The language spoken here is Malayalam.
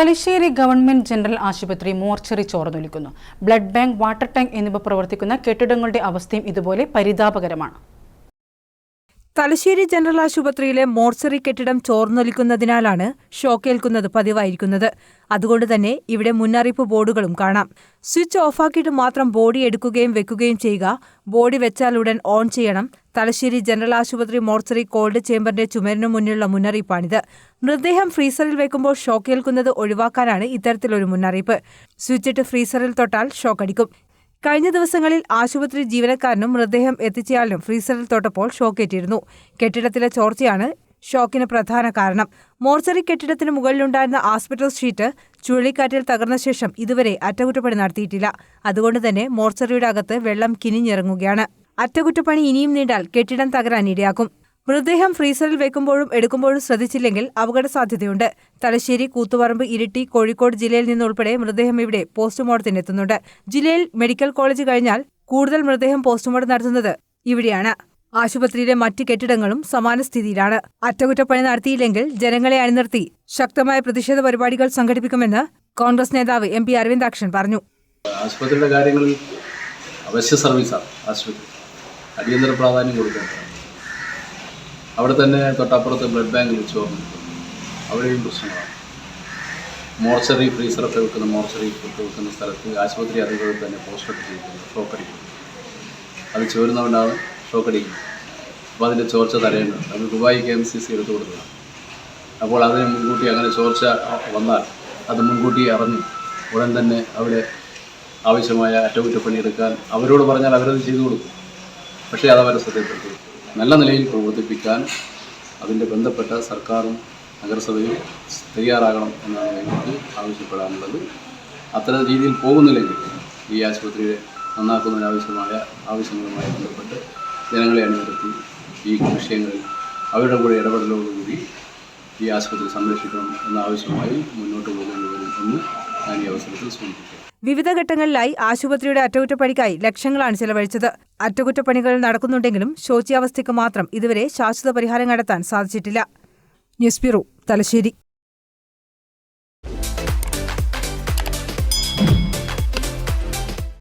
തലശ്ശേരി ഗവൺമെന്റ് ജനറൽ ആശുപത്രി മോർച്ചറി ചോർന്നൊലിക്കുന്നു. ബ്ലഡ് ബാങ്ക് വാട്ടർ ടാങ്ക് എന്നിവ പ്രവർത്തിക്കുന്ന കെട്ടിടങ്ങളുടെ അവസ്ഥയും ഇതുപോലെ പരിതാപകരമാണ്. തലശ്ശേരി ജനറൽ ആശുപത്രിയിലെ മോർച്ചറി കെട്ടിടം ചോർന്നൊലിക്കുന്നതിനാലാണ് ഷോക്കേൽക്കുന്നത് പതിവായിരിക്കുന്നത്. അതുകൊണ്ട് തന്നെ ഇവിടെ മുന്നറിയിപ്പ് ബോർഡുകളും കാണാം. സ്വിച്ച് ഓഫാക്കിയിട്ട് മാത്രം ബോഡി എടുക്കുകയും വെക്കുകയും ചെയ്യുക ബോഡി വെച്ചാലുടൻ ഓൺ ചെയ്യണം. തലശ്ശേരി ജനറൽ ആശുപത്രി മോർച്ചറി കോൾഡ് ചേംബറിന്റെ ചുമരിനു മുന്നിലുള്ള മുന്നറിയിപ്പാണിത്. മൃതദേഹം ഫ്രീസറിൽ വെക്കുമ്പോൾ ഷോക്കേൽക്കുന്നത് ഒഴിവാക്കാനാണ് ഇത്തരത്തിലൊരു മുന്നറിയിപ്പ്. സ്വിച്ചിട്ട് ഫ്രീസറിൽ തൊട്ടാൽ ഷോക്കടിക്കും. കഴിഞ്ഞ ദിവസങ്ങളിൽ ആശുപത്രി ജീവനക്കാരനും മൃതദേഹം എത്തിച്ചയാളിനും ഫ്രീസറിൽ തൊട്ടപ്പോൾ ഷോക്കേറ്റിരുന്നു കെട്ടിടത്തിലെ ചോർച്ചയാണ് ഷോക്കിന് പ്രധാന കാരണം. മോർച്ചറി കെട്ടിടത്തിന് മുകളിലുണ്ടായിരുന്ന ആസ്പെറ്റോസ് ഷീറ്റ് ചുഴലിക്കാറ്റിൽ തകർന്ന ശേഷം ഇതുവരെ അറ്റകുറ്റപ്പണി നടത്തിയിട്ടില്ല. അതുകൊണ്ട് തന്നെ മോർച്ചറിയുടെ അകത്ത് വെള്ളം കിനിഞ്ഞിറങ്ങുകയാണ്. അറ്റകുറ്റപ്പണി ഇനിയും നീണ്ടാൽ കെട്ടിടം തകരാൻ ഇടയാക്കും. മൃതദേഹം ഫ്രീസറിൽ വെക്കുമ്പോഴും എടുക്കുമ്പോഴും ശ്രദ്ധിച്ചില്ലെങ്കിൽ അപകട സാധ്യതയുണ്ട് തലശ്ശേരി കൂത്തുപറമ്പ് ഇരിട്ടി കോഴിക്കോട് ജില്ലയിൽ നിന്നുൾപ്പെടെ മൃതദേഹം ഇവിടെ പോസ്റ്റ്മോർട്ടത്തിന് എത്തുന്നുണ്ട്. ജില്ലയിൽ മെഡിക്കൽ കോളേജ് കഴിഞ്ഞാൽ കൂടുതൽ മൃതദേഹം പോസ്റ്റ്മോർട്ടം നടത്തുന്നത് ഇവിടെയാണ്. ആശുപത്രിയിലെ മറ്റ് കെട്ടിടങ്ങളും സമാന സ്ഥിതിയിലാണ്. അറ്റകുറ്റപ്പണി നടത്തിയില്ലെങ്കിൽ ജനങ്ങളെ അണിനിർത്തി ശക്തമായ പ്രതിഷേധ പരിപാടികൾ സംഘടിപ്പിക്കുമെന്ന് കോൺഗ്രസ് നേതാവ് എം പി അരവിന്ദാക്ഷൻ പറഞ്ഞു. ആശുപത്രിയുടെ കാര്യങ്ങളിൽ അവശ്യ സർവീസാണ് ആശുപത്രി. അടിയന്തര പ്രാധാന്യം കൊടുക്കേണ്ടതാണ്. അവിടെ തന്നെ തൊട്ടപ്പുറത്ത് ബ്ലഡ് ബാങ്കിൽ ചോർന്നു അവിടെയും പ്രശ്നങ്ങളാണ്. മോർച്ചറി ഫ്രീസറൊക്കെ വെക്കുന്ന മോർച്ചറി ഒക്കെ വെക്കുന്ന സ്ഥലത്ത് ആശുപത്രി അധികൃതർ തന്നെ പോസ്റ്റൊക്കെ ചെയ്തിട്ടുണ്ട്. ഷോക്ക് അത് ചോരുന്നതുകൊണ്ടാണ് ഷോക്ക് അടിക്കുന്നത്. അപ്പോൾ അതിന്റെ ചോർച്ച തടയേണ്ടത് അത് Dubai K M C C എടുത്തു കൊടുത്തതാണ്. അപ്പോൾ അതിന് മുൻകൂട്ടി അങ്ങനെ ചോർച്ച വന്നാൽ അത് മുൻകൂട്ടി അറിഞ്ഞ് ഉടൻ തന്നെ അവിടെ ആവശ്യമായ അറ്റകുറ്റപ്പണി എടുക്കാൻ അവരോട് പറഞ്ഞാൽ അവരത് ചെയ്തു കൊടുക്കും. പക്ഷേ അത് അവരെ ശ്രദ്ധപ്പെടുത്തി നല്ല നിലയിൽ പ്രവർത്തിപ്പിക്കാൻ അതിന്റെ ബന്ധപ്പെട്ട സർക്കാരും നഗരസഭയും തയ്യാറാകണം എന്നാണ് എനിക്ക് ആവശ്യപ്പെടാനുള്ളത്. അത്തരം രീതിയിൽ പോകുന്നില്ലെങ്കിൽ ഈ ആശുപത്രിയെ നന്നാക്കുന്നതിനാവശ്യമായ ആവശ്യങ്ങളുമായി ബന്ധപ്പെട്ട് ജനങ്ങളെ അണിനിരത്തി ഈ വിഷയങ്ങളിൽ അവരുടെ കൂടെ ഇടപെടലോടുകൂടി ഈ ആശുപത്രി സംരക്ഷിക്കണം എന്ന ആവശ്യമായി മുന്നോട്ട് പോകേണ്ടി വരും എന്ന് ഞാൻ ഈ അവസരത്തിൽ സൂചിപ്പിക്കുന്നു വിവിധ ഘട്ടങ്ങളിലായി ആശുപത്രിയുടെ അറ്റകുറ്റപ്പണിക്കായി ലക്ഷങ്ങളാണ് ചെലവഴിച്ചത്. അറ്റകുറ്റപ്പണികൾ നടക്കുന്നുണ്ടെങ്കിലും ശോച്യാവസ്ഥയ്ക്ക് മാത്രം ഇതുവരെ ശാശ്വത പരിഹാരം കണ്ടെത്താൻ സാധിച്ചിട്ടില്ല. News bureau Thalassery.